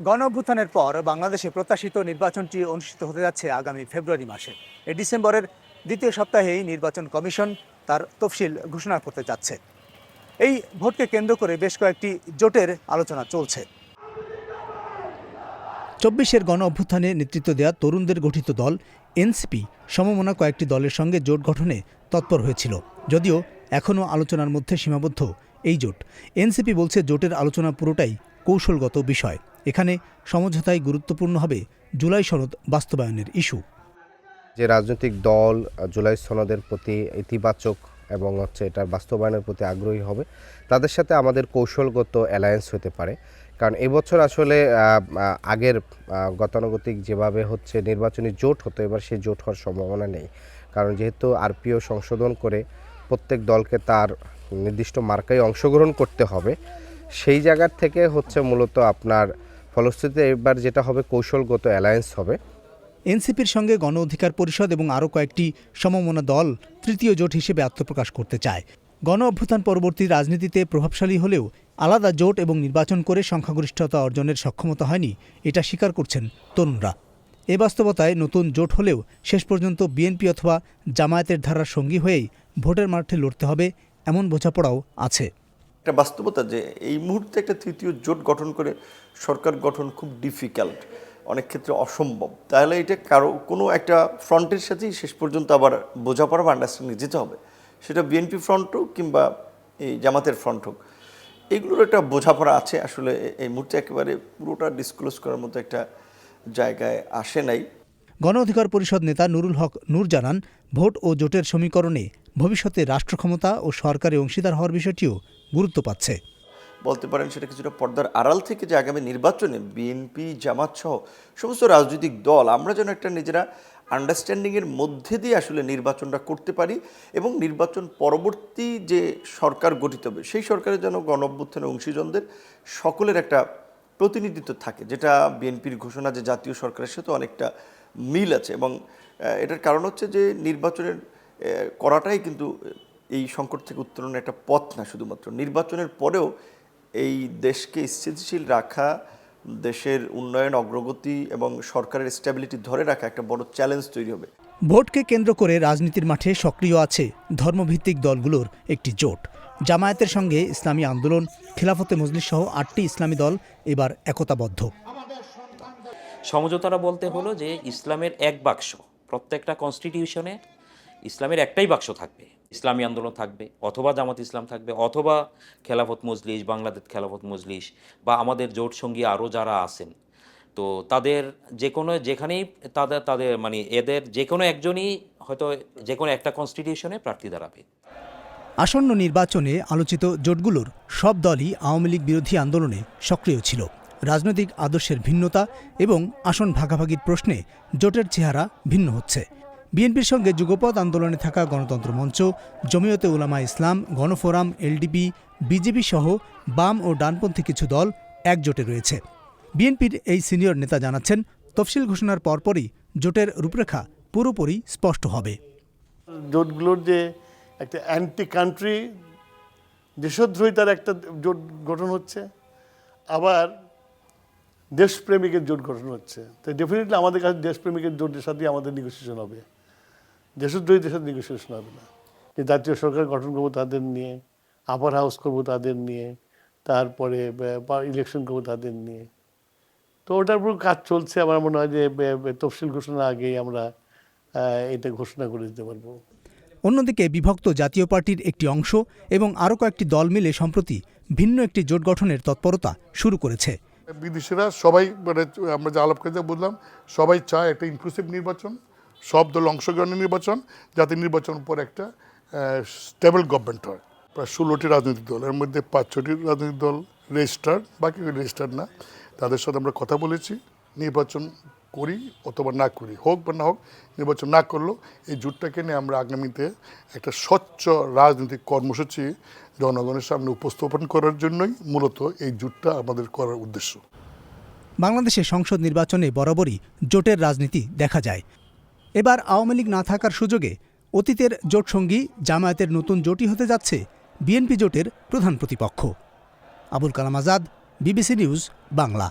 গণ অভ্যুত্থানের পর বাংলাদেশে প্রত্যাশিত নির্বাচনটি অনুষ্ঠিত হতে যাচ্ছে আগামী ফেব্রুয়ারি মাসে। এই ডিসেম্বরের দ্বিতীয় সপ্তাহেই নির্বাচন কমিশন তার তফসিল ঘোষণা করতে যাচ্ছে। এই ভোটকে কেন্দ্র করে বেশ কয়েকটি জোটের আলোচনা চলছে। চব্বিশের গণ অভ্যুত্থানে নেতৃত্ব দেওয়া তরুণদের গঠিত দল, এনসিপি, সমমনা কয়েকটি দলের সঙ্গে জোট গঠনে তৎপর হয়েছিল। যদিও এখনও আলোচনার মধ্যে সীমাবদ্ধ এই জোট। এনসিপি বলছে জোটের আলোচনা পুরোটাই কৌশলগত বিষয়। এখানে সমঝোতায় গুরুত্বপূর্ণ হবে জুলাই সনদ বাস্তবায়নের ইস্যু। যে রাজনৈতিক দল জুলাই সনদের প্রতি ইতিবাচক এবং হচ্ছে এটার বাস্তবায়নের প্রতি আগ্রহী হবে, তাদের সাথে আমাদের কৌশলগত অ্যালায়েন্স হতে পারে। কারণ এবছর আসলে আগের গতানুগতিক যেভাবে হচ্ছে নির্বাচনী জোট হতো, এবার সেই জোট হওয়ার সম্ভাবনা নেই। কারণ যেহেতু আরপিও সংশোধন করে প্রত্যেক দলকে তার নির্দিষ্ট মার্কায় অংশগ্রহণ করতে হবে সেই জায়গার থেকে হচ্ছে মূলত আপনার ফলশ্রুতিতে এবার যেটা হবে কৌশলগত অ্যালায়েন্স হবে। এনসিপির সঙ্গে গণ অধিকার পরিষদ এবং আরও কয়েকটি সমমনা দল তৃতীয় জোট হিসেবে আত্মপ্রকাশ করতে চায়। গণ অভ্যুত্থান পরবর্তী রাজনীতিতে প্রভাবশালী হলেও আলাদা জোট এবং নির্বাচন করে সংখ্যাগরিষ্ঠতা অর্জনের সক্ষমতা হয়নি, এটা স্বীকার করছেন তরুণরা। এ বাস্তবতায় নতুন জোট হলেও শেষ পর্যন্ত বিএনপি অথবা জামায়াতের ধারার সঙ্গী হয়েই ভোটের মাঠে লড়তে হবে, এমন বোঝাপড়াও আছে। একটা বাস্তবতা যে এই মুহূর্তে একটা তৃতীয় জোট গঠন করে সরকার গঠন খুব ডিফিকাল্ট অনেক ক্ষেত্রে অসম্ভব। তাহলে এটা কারও, কোনো একটা ফ্রন্টের সাথেই শেষ পর্যন্ত আবার বোঝাপড়া বা আন্ডারস্ট্যান্ডিং যেতে হবে। সেটা বিএনপি ফ্রন্ট হোক কিংবা এই জামাতের ফ্রন্ট হোক। এগুলোর একটা বোঝাপড়া আছে আসলে এই মুহূর্তে একেবারে পুরোটা ডিসক্লোজ করার মতো একটা জায়গায় আসে নাই। গণ অধিকার পরিষদ নেতা নুরুল হক নূর জানান, ভোট ও জোটের সমীকরণে ভবিষ্যতে রাষ্ট্র ক্ষমতা ও সরকারি অংশীদার হওয়ার বিষয়টিও গুরুত্ব পাচ্ছে। বলতে পারেন সেটা কিছুটা পর্দার আড়াল থেকে যে আগামী নির্বাচনে বিএনপি, জামাত সহ সমস্ত রাজনৈতিক দল, আমরা যেন একটা নিজেরা আন্ডারস্ট্যান্ডিংয়ের মধ্যে দিয়ে আসলে নির্বাচনটা করতে পারি এবং নির্বাচন পরবর্তী যে সরকার গঠিত হবে, সেই সরকারের যেন গণ অংশীজনদের সকলের একটা প্রতিনিধিত্ব থাকে, যেটা বিএনপির ঘোষণা যে জাতীয় সরকারের সাথে অনেকটা মিল আছে এবং এটার কারণ হচ্ছে যে নির্বাচনের করাটাই কিন্তু এই সংকট থেকে উত্তরণের একটা পথ না শুধুমাত্র। নির্বাচনের পরেও এই দেশকে স্থিতিশীল রাখা দেশের উন্নয়ন অগ্রগতি এবং সরকারের স্ট্যাবিলিটি ধরে রাখা একটা বড় চ্যালেঞ্জ তৈরি হবে। ভোটকে কেন্দ্র করে রাজনীতির মাঠে সক্রিয় আছে ধর্মভিত্তিক দলগুলোর একটি জোট। জামায়াতের সঙ্গে ইসলামী আন্দোলন খেলাফতে মজলিস সহ আটটি ইসলামী দল এবার একতাবদ্ধ। সমঝোতারা বলতে হলো যে ইসলামের এক বাক্স প্রত্যেকটা কনস্টিটিউশনে ইসলামের একটাই বাক্স থাকবে। ইসলামী আন্দোলন থাকবে, অথবা জামাত ইসলাম থাকবে, অথবা খেলাফত মজলিস, বাংলাদেশ খেলাফত মজলিস, বা আমাদের জোট সঙ্গী আরও যারা আছেন। তো তাদের যে কোনো যেখানেই তাদের তাদের মানে এদের যে কোনো একজনই হয়তো যে কোনো একটা কনস্টিটিউশনে প্রার্থী দাঁড়াবে। আসন্ন নির্বাচনে আলোচিত জোটগুলোর সব দলই আওয়ামী লীগ বিরোধী আন্দোলনে সক্রিয় ছিল। রাজনৈতিক আদর্শের ভিন্নতা এবং আসন ভাগাভাগির প্রশ্নে জোটের চেহারা ভিন্ন হচ্ছে। বিএনপির সঙ্গে যুগপৎ আন্দোলনে থাকা গণতন্ত্র মঞ্চ, জমিয়তে উলামা ইসলাম, গণফোরাম, এলডিপি, বিজেপি সহ বাম ও ডানপন্থী কিছু দল একজোটে রয়েছে। বিএনপির এই সিনিয়র নেতা জানাচ্ছেন, তফসিল ঘোষণার পরপরই জোটের রূপরেখা পুরোপুরি স্পষ্ট হবে। জোটগুলোর যে একটা অ্যান্টি কান্ট্রি দেশদ্রোহিতার একটা জোট গঠন হচ্ছে, আবার দেশপ্রেমিকের জোট গঠন হচ্ছে। তো ডেফিনেটলি আমাদের কাছে দেশপ্রেমিকের জোটের সাথেই আমাদের নেগোসিয়েশন হবে। দেশদ্রোহীদের সাথে নেগোসিয়েশন হবে না। যে জাতীয় সরকার গঠন করব তাদের নিয়ে আপার হাউস করব তাদের নিয়ে তারপরে ইলেকশন করব তাদের নিয়ে। তো ওটার উপর কাজ চলছে আমার মনে হয় যে তফসিল ঘোষণার আগেই আমরা এটা ঘোষণা করে দিতে পারব। অন্যদিকে বিভক্ত জাতীয় পার্টির একটি অংশ এবং আরও কয়েকটি দল মিলে সম্প্রতি ভিন্ন একটি জোট গঠনের তৎপরতা শুরু করেছে। বিদেশিরা সবাই মানে আমরা যে আলাপ করতে বললাম সবাই চায় একটা ইনক্লুসিভ নির্বাচন। সব দল অংশগ্রহণের নির্বাচন যাতে নির্বাচন পর একটা স্টেবল গভর্নমেন্ট হয়। প্রায় ষোলোটি রাজনৈতিক দল, এর মধ্যে পাঁচ ছটি রাজনৈতিক দল রেজিস্টার্ড বাকি রেজিস্টার্ড না। তাদের সাথে আমরা কথা বলেছি, নির্বাচন করি অথবা না করি, হোক বা না হোক, নির্বাচন না করলেও এই জোটটাকে নিয়ে আমরা আগামীতে একটা স্বচ্ছ রাজনৈতিক কর্মসূচি জনগণের সামনে উপস্থাপন করার জন্যই মূলত এই জোটটা আমাদের করার উদ্দেশ্য। বাংলাদেশে সংসদ নির্বাচনে বরাবরই জোটের রাজনীতি দেখা যায়। এবার আওয়ামী লীগ না থাকার সুযোগে অতীতের জোটসঙ্গী জামায়াতের নতুন জোটই হতে যাচ্ছে বিএনপি জোটের প্রধান প্রতিপক্ষ। Abul Kalam Azad, BBC news, Bangla.